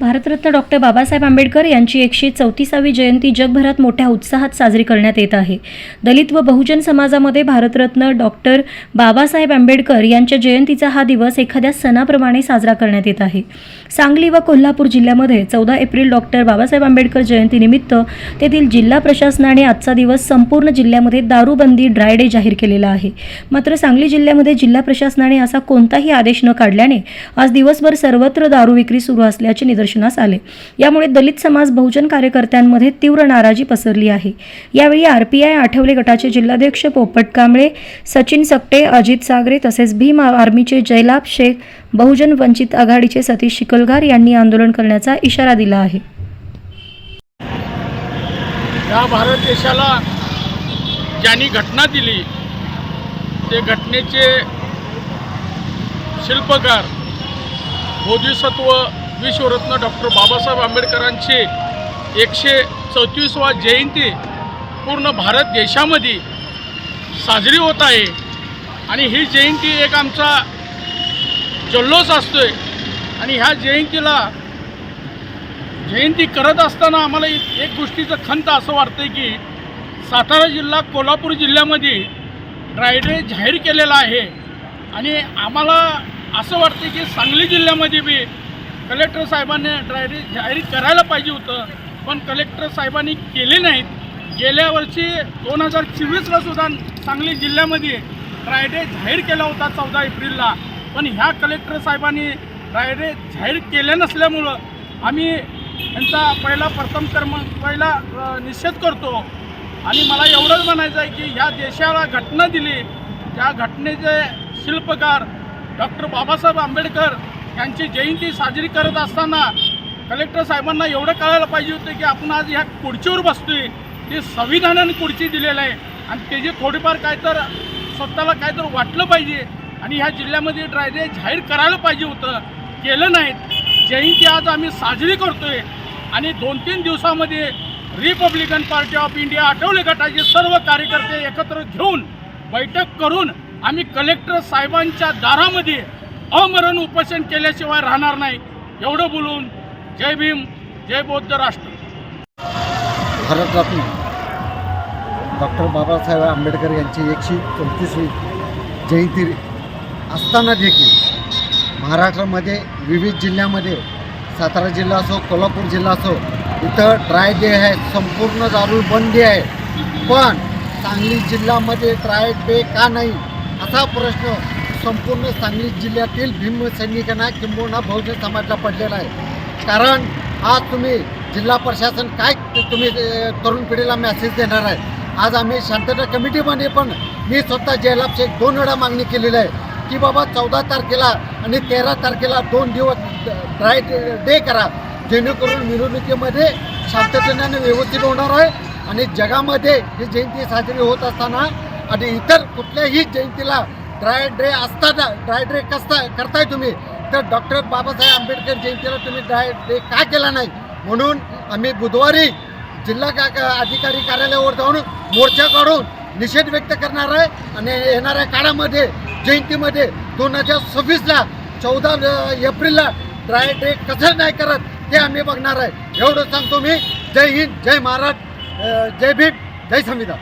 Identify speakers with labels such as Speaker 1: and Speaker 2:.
Speaker 1: Bharat Ratna doctor Babasaheb Ambedkar यांची एकशे चौतीसावी जयंती जगभरात मोठ्या उत्साहात साजरी करण्यात येत आहे. दलित व बहुजन समाजामध्ये भारतरत्न डॉक्टर बाबासाहेब आंबेडकर यांच्या जयंतीचा हा दिवस एखाद्या सणाप्रमाणे साजरा करण्यात येत आहे. सांगली व कोल्हापूर जिल्ह्यामध्ये चौदा एप्रिल डॉक्टर बाबासाहेब आंबेडकर जयंतीनिमित्त तेथील जिल्हा प्रशासनाने आजचा दिवस संपूर्ण जिल्ह्यामध्ये दारूबंदी ड्राय डे जाहीर केलेला आहे. मात्र सांगली जिल्ह्यामध्ये जिल्हा प्रशासनाने असा कोणताही आदेश न काढल्याने आज दिवसभर सर्वत्र दारू विक्री सुरू असल्याचे निदर्शनास आले. यामुळे दलित समाज बहुजन कार्यकर्त्यांमध्ये तीव्र नाराजी पसरली आहे. यावेळी आरपीआय आठवले गटाचे जिल्हाध्यक्ष पोपट कांबळे सचिन सकटे अजित सागरे तसेच भीम आर्मीचे जयलाभ शेख बहुजन वंचित आघाडीचे सतीश शिकलगार यांनी आंदोलन करण्याचा इशारा दिला आहे.
Speaker 2: या भारत देशाला ज्यांनी घटना दिली ते घटनेचे शिल्पकार बोधिसत्व विश्वरत्न डॉक्टर बाबासाहेब आंबेडकरांची एकशे चौतीसवा जयंती पूर्ण भारत देशामध्ये साजरी होत आहे. आणि ही जयंती एक आमचा जल्लोष आहे आणि ह्या जयंतीला जयंती करत असताना आम्हाला एक गोष्टीचं खंत असं वाटतंय की सातारा जिल्हा कोल्हापूर जिल्ह्यामध्ये ड्रायडे जाहीर केलेला आहे. आणि आम्हाला असं वाटतं की सांगली जिल्ह्यामध्ये बी कलेक्टर साहेबांनी ड्रायडे जाहीर करायला पाहिजे होतं. पण कलेक्टर साहेबांनी केले नाहीत. गेल्या वर्षी दोन हजार चोवीसला सुद्धा सांगली जिल्ह्यामध्ये ड्रायडे जाहीर केला होता चौदा एप्रिलला. पण ह्या कलेक्टर साहेबांनी ड्रायडे जाहीर केले नसल्यामुळं आम्ही यांचा पहिला प्रथम कर्म पहिला निषेध करतो. आणि मला एवढंच म्हणायचं आहे की ह्या देशाला घटना दिली. त्या घटनेचे शिल्पकार डॉक्टर बाबासाहेब आंबेडकर यांची जयंती साजरी करत असताना कलेक्टर साहेबांना एवढं कळायला पाहिजे होतं की आपण आज ह्या खुर्चीवर बसतोय. ते संविधानाने खुर्ची दिलेलं आहे. आणि त्याची थोडीफार काय तर स्वतःला काय तर वाटलं पाहिजे आणि ह्या जिल्ह्यामध्ये ड्रायडे जाहीर करायला पाहिजे होतं केलं नाहीत जयंती आज आम्ही साजरी करतोय. आणि दोन तीन दिवसामध्ये Republican party of India Athawale गटाचे सर्व कार्यकर्ते एकत्र घेऊन बैठक करून आम्ही कलेक्टर साहेबांच्या दारामध्ये अमरण उपोषण केल्याशिवाय राहणार नाही. एवढं बोलून जय भीम जय बौद्ध राष्ट्र.
Speaker 3: भारतरत्न डॉक्टर बाबासाहेब आंबेडकर यांची एकशे चौतीसवी जयंती असताना देखील महाराष्ट्रामध्ये विविध जिल्ह्यामध्ये सातारा जिल्हा असो कोल्हापूर जिल्हा असो इथं ड्राय डे आहे संपूर्ण दारू बंदी आहे. पण सांगली जिल्ह्यामध्ये ड्राय डे का नाही असा प्रश्न संपूर्ण सांगली जिल्ह्यातील भीमसैनिकांना किंबहुना बहुजन समाजला पडलेला आहे. कारण आज तुम्ही जिल्हा प्रशासन काय तुम्ही तरुण पिढीला मेसेज देणार आहे? आज आम्ही शांतता कमिटीमध्ये पण मी स्वतः जयलाभ शेख दोन वेळा मागणी केलेली आहे की बाबा चौदा तारखेला आणि तेरा तारखेला दोन दिवस ड्राय डे करा. जेणेकरून मिरवणुकीमध्ये शांततेने व्यवस्थित होणार आहे आणि जगामध्ये ही जयंती साजरी होत असताना आणि इतर कुठल्याही जयंतीला ड्राय डे असताना ड्राय ड्रे कसता करताय तुम्ही? तर डॉक्टर बाबासाहेब आंबेडकर जयंतीला तुम्ही ड्राय डे का केला नाही? म्हणून आम्ही बुधवारी जिल्हा का अधिकारी कार्यालयावर जाऊन मोर्चा काढून निषेध व्यक्त करणार आहे आणि येणाऱ्या काळामध्ये जयंतीमध्ये दोन हजार सव्वीसला चौदा एप्रिलला ड्राय डे कसं नाही करत ते आम्ही बघणार आहे. एवढं सांगतो मी. जय हिंद जय महाराष्ट्र जय भीम जय संविधान.